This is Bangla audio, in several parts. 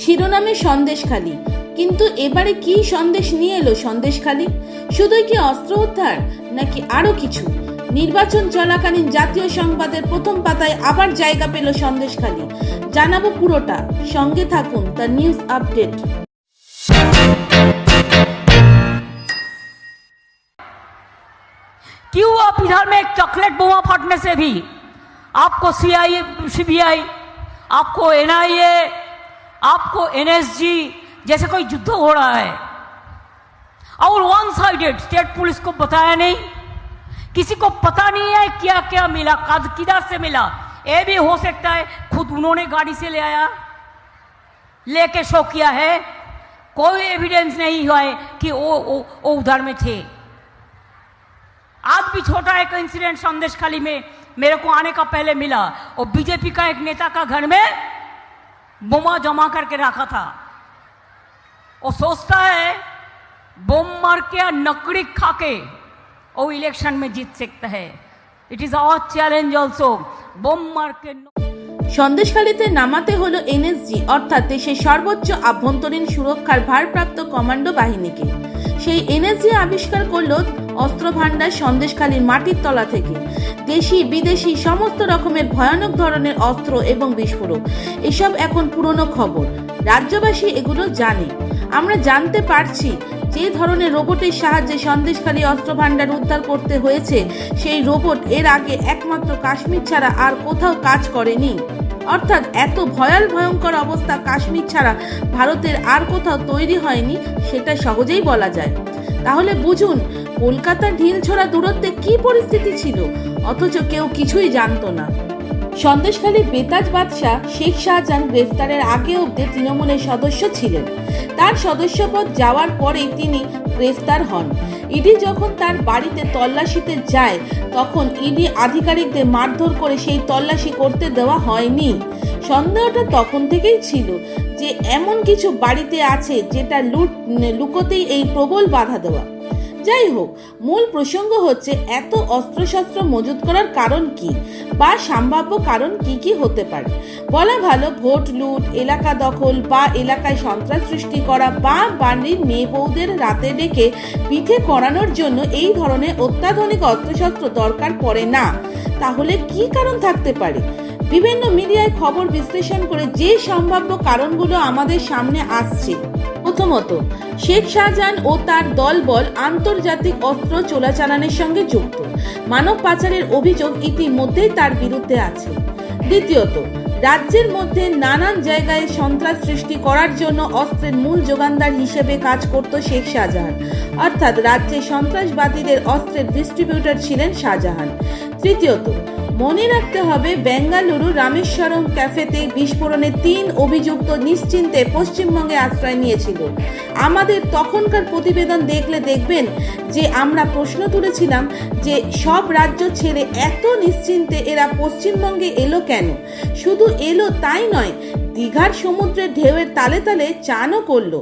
শিরোনামে সন্দেশখালি কিন্তু এবারে কি সন্দেশ নিয়ে এলো সন্দেশখালি শুধুই কি অস্ত্র উদ্ধার নাকি আরো কিছু নির্বাচন চলাকালীন জাতীয় সংবাদের প্রথম পাতায় আবার জায়গা পেল সন্দেশখালি জানাবো পুরোটা সঙ্গে থাকুন দ্য নিউজ আপডেট क्यों आप इधर में एक चॉकलेट बोमा फटने से भी आपको सीआई सीबीआई आपको एनआईए आपको एनएसजी जैसे कोई युद्ध हो रहा है। और वन साइडेड स्टेट पुलिस को बताया नहीं। किसी को पता नहीं है क्या क्या मिला कद किधर से मिला। ये भी हो सकता है खुद उन्होंने गाड़ी से ले आया लेके शो किया है। कोई एविडेंस नहीं हुआ है कि वो वो, उधर में थे। आज भी छोटा एक इंसिडेंट संदेश खाली में मेरे को आने का पहले मिला। और बीजेपी का एक नेता का घर में बोमा जमा करके रखा था वो सोचता है बोम मार के या नकड़ी खा के वो इलेक्शन में जीत सकता है it is our challenge also बोम मार के न- সন্দেশখালীতে নামাতে হলো এনএসজি অর্থাৎ দেশের সর্বোচ্চ আভ্যন্তরীণ সুরক্ষার ভারপ্রাপ্ত কমান্ডো বাহিনীকে সেই এনএসজি আবিষ্কার করল অস্ত্র ভাণ্ডার সন্দেশখালীর মাটির তলা থেকে। দেশি, বিদেশি সমস্ত রকমের ভয়ানক ধরনের অস্ত্র এবং বিস্ফোরক। এসব এখন পুরনো খবর। রাজ্যবাসী এগুলো জানে। আমরা জানতে পারছি যে ধরনের রোবটের সাহায্যে সন্দেশখালী অস্ত্র ভাণ্ডার উদ্ধার করতে হয়েছে, সেই রোবট এর আগে একমাত্র কাশ্মীর ছাড়া আর কোথাও কাজ করেনি। অর্থাৎ এত ভয়াল ভয়ঙ্কর অবস্থা কাশ্মীর ছাড়া ভারতের আর কোথাও তৈরি হয়নি সেটা সহজেই বলা যায়। তাহলে বুঝুন, কলকাতার ঢিল ছোড়া দূরত্বে কি পরিস্থিতি ছিল? অথচ কেউ কিছুই জানতো না। সন্দেশখালী বেতাজ বাদশাহ শেখ শাহজাহান গ্রেফতারের আগে অব্দি তৃণমূলের সদস্য ছিলেন। তার সদস্যপদ যাওয়ার পরেই তিনি গ্রেফতার হন। ইডি যখন তার বাড়িতে তল্লাশিতে যায়, তখন ইডি আধিকারিকদের মারধর করে সেই তল্লাশি করতে দেওয়া হয়নি। সন্দেহটা তখন থেকেই ছিল যে, এমন কিছু বাড়িতে আছে যেটা লুট লুকোতেই এই প্রবল বাধা দেওয়া। যাই হোক, মূল প্রসঙ্গ হচ্ছে, এত অস্ত্রশস্ত্র মজুত করার কারণ কি? বা সম্ভাব্য কারণ কি কি হতে পারে? বলা ভালো, ভোট লুট, এলাকা দখল বা এলাকায় সন্ত্রাস সৃষ্টি করা বা বাড়ির মেয়ে বউদের রাতে ডেকে পিঠে করানোর জন্য এই ধরনের অত্যাধুনিক অস্ত্রশস্ত্র দরকার পড়ে না। তাহলে কি কারণ থাকতে পারে? বিভিন্ন মিডিয়ায় খবর বিশ্লেষণ করে যে সম্ভাব্য কারণগুলো আমাদের সামনে আসছে প্রথমত, শেখ শাহজাহান ও তার দলবল আন্তর্জাতিক অস্ত্র চোরাচালানের সঙ্গে যুক্ত। মানব পাচারের অভিযোগ ইতিমধ্যেই তার বিরুদ্ধে আছে। দ্বিতীয়ত, রাজ্যের মধ্যে নানান জায়গায় সন্ত্রাস সৃষ্টি করার জন্য অস্ত্রের মূল যোগানদার হিসেবে কাজ করত শেখ শাহজাহান। অর্থাৎ রাজ্যে সন্ত্রাসবাদীদের অস্ত্রের ডিস্ট্রিবিউটর ছিলেন শাহজাহান। তৃতীয়ত মনে রাখতে হবে, বেঙ্গালুরু রামেশ্বরম ক্যাফেতে বিস্ফোরণে তিন অভিযুক্ত নিশ্চিন্তে পশ্চিমবঙ্গে আশ্রয় নিয়েছিল। আমাদের তখনকার প্রতিবেদন দেখলে দেখবেন যে আমরা প্রশ্ন তুলেছিলাম যে সব রাজ্য ছেড়ে এত নিশ্চিন্তে এরা পশ্চিমবঙ্গে এলো কেন? শুধু এলো তাই নয়, দীঘার সমুদ্রের ঢেউয়ের তালে তালে চানও করল।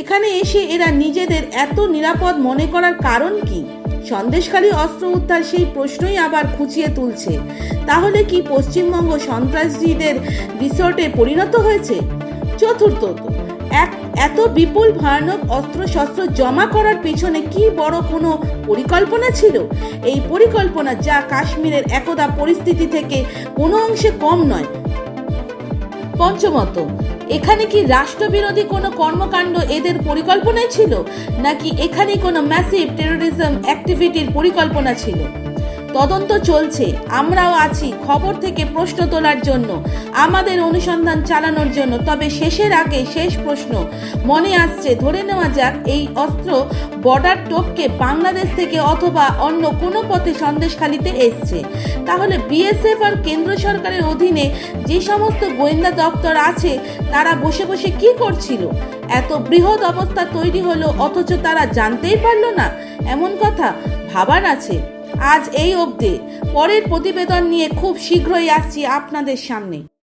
এখানে এসে এরা নিজেদের এত নিরাপদ মনে করার কারণ কি? সন্দেশখালী অস্ত্র উদ্ধার সেই প্রশ্নই আবার খুঁচিয়ে তুলছে। তাহলে কি পশ্চিমবঙ্গ সন্ত্রাসীদের রিসর্টে পরিণত হয়েছে? চতুর্থত এক, এত বিপুল ভয়ানক অস্ত্র শস্ত্র জমা করার পিছনে কি বড় কোনো পরিকল্পনা ছিল? এই পরিকল্পনা যা কাশ্মীরের একদা পরিস্থিতি থেকে কোনো অংশে কম নয় পঞ্চমত, এখানে কি রাষ্ট্রবিরোধী কোনো কর্মকাণ্ড এদের পরিকল্পনায় ছিল? নাকি এখানে কোনো ম্যাসিভ টেরোরিজম অ্যাক্টিভিটির পরিকল্পনা ছিল? তদন্ত চলছে। আমরাও আছি খবর থেকে প্রশ্ন তোলার জন্য। আমাদের অনুসন্ধান চালানোর জন্য। তবে শেষের আগে শেষ প্রশ্ন। মনে আসছে, ধরে নেওয়া যাক এই অস্ত্র বর্ডার টোপকে বাংলাদেশ থেকে অথবা অন্য কোনো পথে সন্দেশখালিতে এসছে। তাহলে বিএসএফ আর কেন্দ্র সরকারের অধীনে যে সমস্ত গোয়েন্দা দপ্তর আছে, তারা বসে বসে কি করছিল? এত বৃহৎ অবস্থা তৈরি হলো, অথচ তারা জানতেই পারল না। এমন কথা ভাবার আছে। আজ এই অবধি। পরের প্রতিবেদন নিয়ে খুব শীঘ্রই আসছি আপনাদের সামনে।